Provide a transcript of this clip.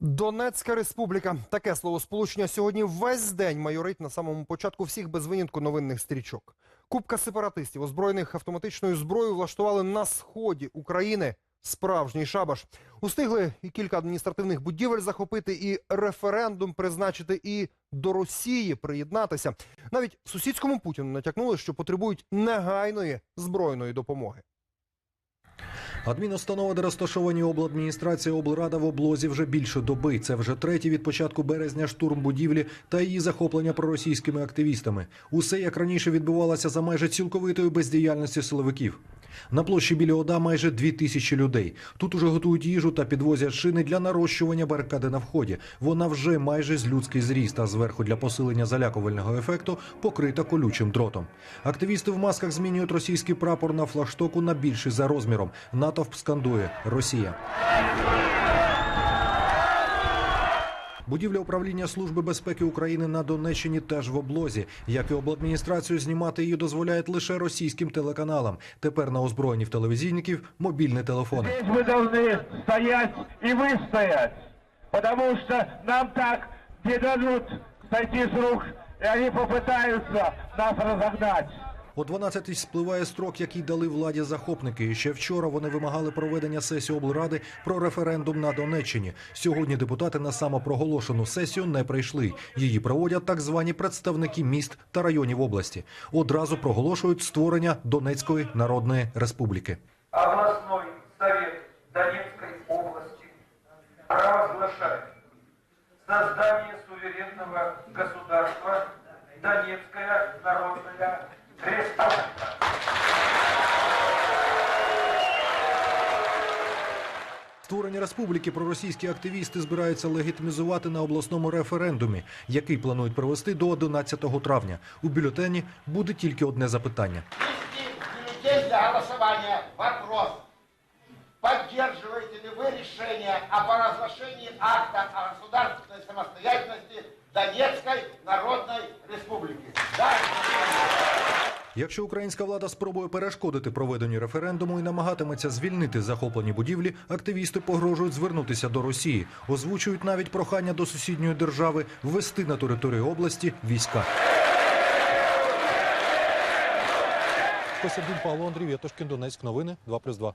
Донецька республіка. Таке словосполучення сьогодні весь день майорить на самому початку всіх без винятку новинних стрічок. Купка сепаратистів, озброєних автоматичною зброєю, влаштували на сході України справжній шабаш. Устигли і кілька адміністративних будівель захопити, і референдум призначити, і до Росії приєднатися. Навіть сусідському Путіну натякнули, що потребують негайної збройної допомоги. Адмінустанова, де розташовані обладміністрація облрада в облозі вже більше доби. Це вже третій від початку березня штурм будівлі та її захоплення проросійськими активістами. Усе як раніше відбувалося за майже цілковитою бездіяльності силовиків. На площі біля ОДА майже дві тисячі людей. Тут уже готують їжу та підвозять шини для нарощування барикади на вході. Вона вже майже з людський зріст, а зверху для посилення залякувального ефекту покрита колючим дротом. Активісти в масках змінюють російський прапор на флагштоку на більший за розміром. Натовп скандує Росія. Будівля управління Служби безпеки України на Донеччині теж в облозі. Як і обладміністрацію, знімати її дозволяють лише російським телеканалам. Тепер на озброєнні в телевізійників мобільні телефони. Здесь мы должны стоять и выстоять, потому что нам так не дадут сойти с рук, и они попытаются нас разогнать. О 12-й спливає строк, який дали владі захопники. Ще вчора вони вимагали проведення сесії облради про референдум на Донеччині. Сьогодні депутати на самопроголошену сесію не прийшли. Її проводять так звані представники міст та районів області. Одразу проголошують створення Донецької Народної Республіки. областной совет Донецкой области провозглашает создание суверенного государства Донецкая Народная Створення республіки проросійські активісти збираються легітимізувати на обласному референдумі, який планують провести до 11 травня. У бюлетені буде тільки одне запитання. Для голосования вопрос. Поддерживаете ли вы решение о провозглашении акта о государственной самостоятельности Донецкой Народной Республики? Якщо українська влада спробує перешкодити проведенню референдуму і намагатиметься звільнити захоплені будівлі, активісти погрожують звернутися до Росії, озвучують навіть прохання до сусідньої держави ввести на територію області війська. Костянтин Павло Андрій Вєтушкін, Донецьк. Новини 2+,2.